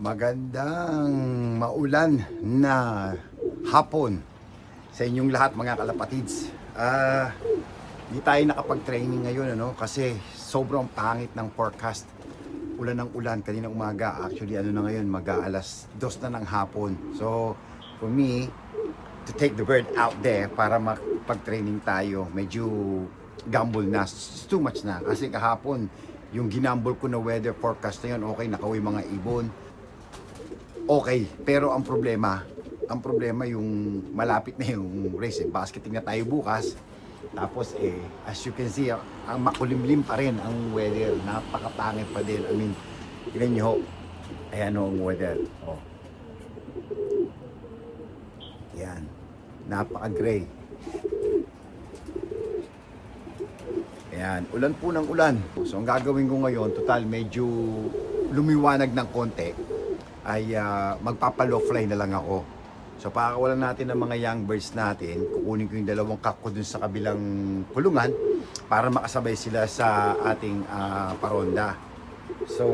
Magandang maulan na hapon sa inyong lahat mga kalapatids. Ah, di tayo nakapag-training ngayon ano kasi sobrang pangit ng forecast. Ulan ng ulan kanina umaga. Actually ano na ngayon, mag-aalas dos na ng hapon. So for me to take the bird out there para makapag-training tayo, medyo gamble na. It's too much na kasi kahapon yung ginambol ko na weather forecast na yun, okay, nakauwi mga ibon, okay. Pero ang problema, ang problema yung malapit na yung race. Eh. Basketing na tayo bukas. Tapos eh, as you can see, ang makulimlim pa rin ang weather. Napakapangit pa din. I mean, tignan nyo. Ayan ho ang weather. Oh. Yan. Napaka-gray. Ayan, ulan po ng ulan. So ang gagawin ko ngayon, total medyo lumiwanag ng konti, ay ah, magpapa-low fly na lang ako. So pakakawalan natin ng mga young birds natin, kukunin ko yung dalawang kako dun sa kabilang kulungan para makasabay sila sa ating ah, paronda. So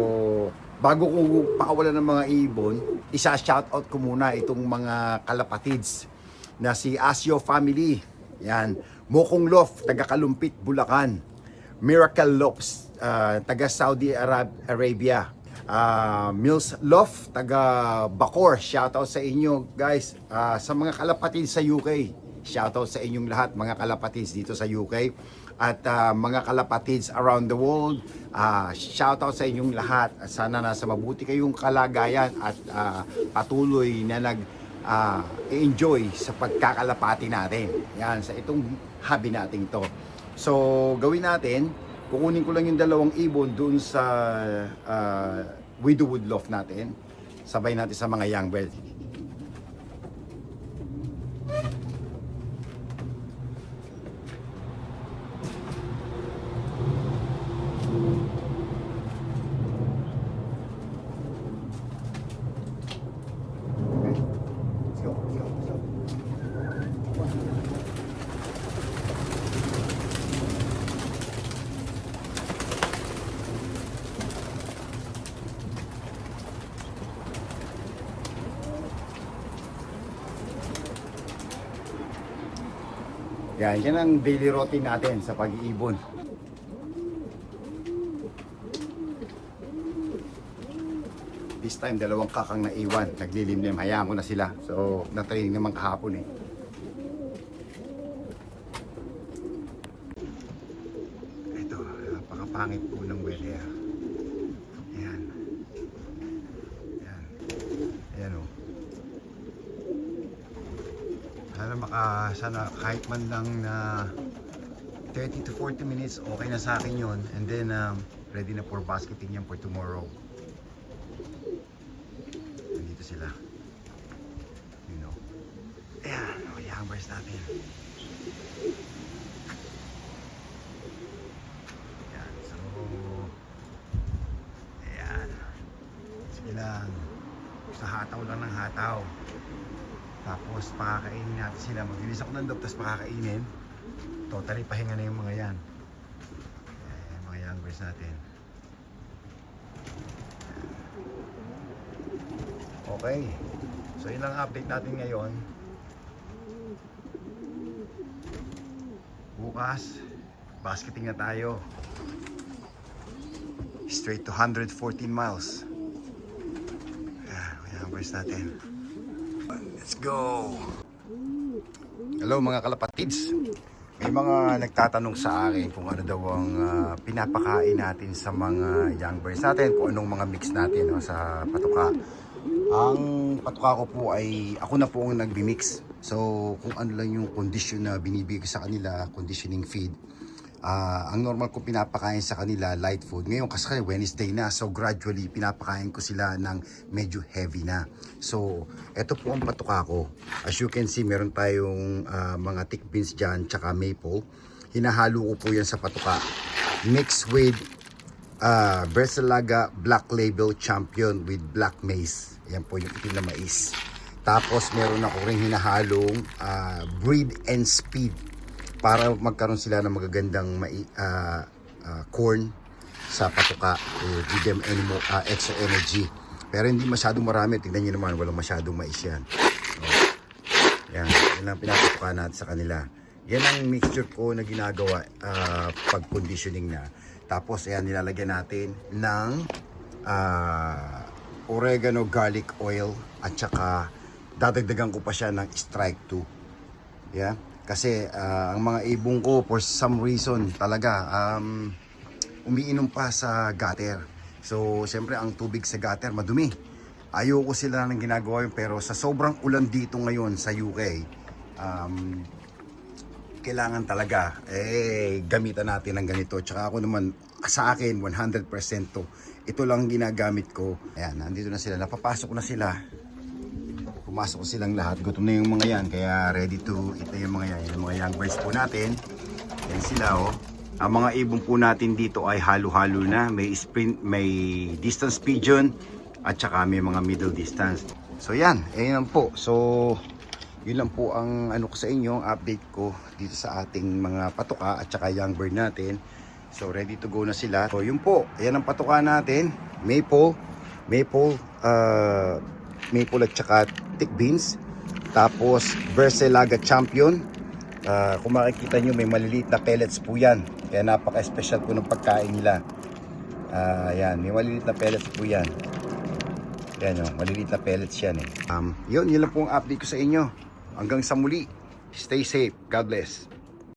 bago ko pakawalan ng mga ibon, isa shoutout ko muna itong mga kalapatids na si Asio Family. Yan. Mokong Lof, taga Kalumpit, Bulacan. Miracle Lofts, ah, taga Saudi Arab- Arabia. Ah, Mills Lof, taga Bacor. Shoutout sa inyo, guys. Ah, sa mga kalapatids sa UK. Shoutout sa inyong lahat, mga kalapatids dito sa UK. At ah, mga kalapatids around the world. Ah, shoutout sa inyong lahat. Sana nasa mabuti kayong kalagayan at ah, patuloy na nag ah, enjoy sa pagkakalapati natin. Yan, sa itong hobby natin to. So, gawin natin, kukunin ko lang yung dalawang ibon doon sa ah, Widowwood Loft natin. Sabay natin sa mga young bird. Yan, yan ang daily routine natin sa pag-iibon. This time, dalawang kakang naiwan. Naglilimlim. Hayaan ko na sila. So, na-training naman kahapon eh. Ito, napakapangit po ng weather. Ayan. Ayan. Ayan o. Sana maka, sana kahit man lang na 30 to 40 minutes, okay na sa akin yon And then, um, ready na for basketing yan for tomorrow. Nandito sila. You know. Ayan, o yung birds natin. Ayan, so... Ayan. Sige lang. Sa hataw lang ng hataw. Tapos pakakainin natin sila. Maglinis ako ng dog, tapos pakakainin. Totally pahinga na yung mga yan. Ayan, mga young birds natin. Okay. So yun lang ang update natin ngayon. Bukas, basketing na tayo. Straight to 114 miles. Young birds natin. Let's go! Hello mga kalapatids. May mga nagtatanong sa akin kung ano daw ang ah, pinapakain natin sa mga young birds natin, kung anong mga mix natin no, sa patuka. Ang patuka ko po ay ako na po ang nagbi-mix. So kung ano lang yung condition na binibigay sa kanila, conditioning feed. Ah, ang normal ko pinapakain sa kanila light food. Ngayon kasi Wednesday na, so gradually pinapakain ko sila ng medyo heavy na. So, eto po ang patuka ko. As you can see, meron tayong ah, mga thick beans dyan, tsaka maple. Hinahalo ko po yan sa patuka. Mixed with uh, Bersalaga Black Label Champion with Black Maize. Yan po yung itim na mais. Tapos meron ako rin hinahalong ah, Breed and Speed para magkaroon sila ng magagandang mai, ah, ah, corn sa patuka to give them any more, ah, extra energy. Pero hindi masyadong marami. Tingnan nyo naman, walang masyadong mais yan. Oh. Yan, yan ang pinapatukan natin sa kanila. Yan ang mixture ko na ginagawa ah, pag conditioning na. Tapos ayan, nilalagyan natin ng ah, oregano garlic oil at saka dadagdagan ko pa siya ng strike 2. Yeah? Kasi ah, ang mga ibong ko for some reason talaga um, umiinom pa sa gutter. So, siyempre ang tubig sa gutter madumi. Ayoko sila ng ginagawa yun pero sa sobrang ulan dito ngayon sa UK, um, kailangan talaga eh gamitan natin ng ganito. Tsaka ako naman sa akin 100% to. Ito lang ginagamit ko. Ayan, nandito na sila. Napapasok na sila. Pumasok silang lahat. Gutom na yung mga yan. Kaya ready to eat na yung mga yan. Yung mga young birds po natin. Yan sila oh. Ang mga ibon po natin dito ay halo-halo na. May sprint, may distance pigeon at saka may mga middle distance. So yan, ayan po. So yun lang po ang ano ko sa inyo, update ko dito sa ating mga patuka at saka young bird natin. So ready to go na sila. So yun po, ayan ang patuka natin. Maple, maple, uh, maple at saka thick beans. Tapos Verselaga Champion. Ah, kung makikita nyo, may maliliit na pellets po yan. Kaya napaka-special po ng pagkain nila. Ah, yan, may maliliit na pellets po yan. Yan o, maliliit na pellets yan eh. Um, yun, yun lang po ang update ko sa inyo. Hanggang sa muli. Stay safe. God bless.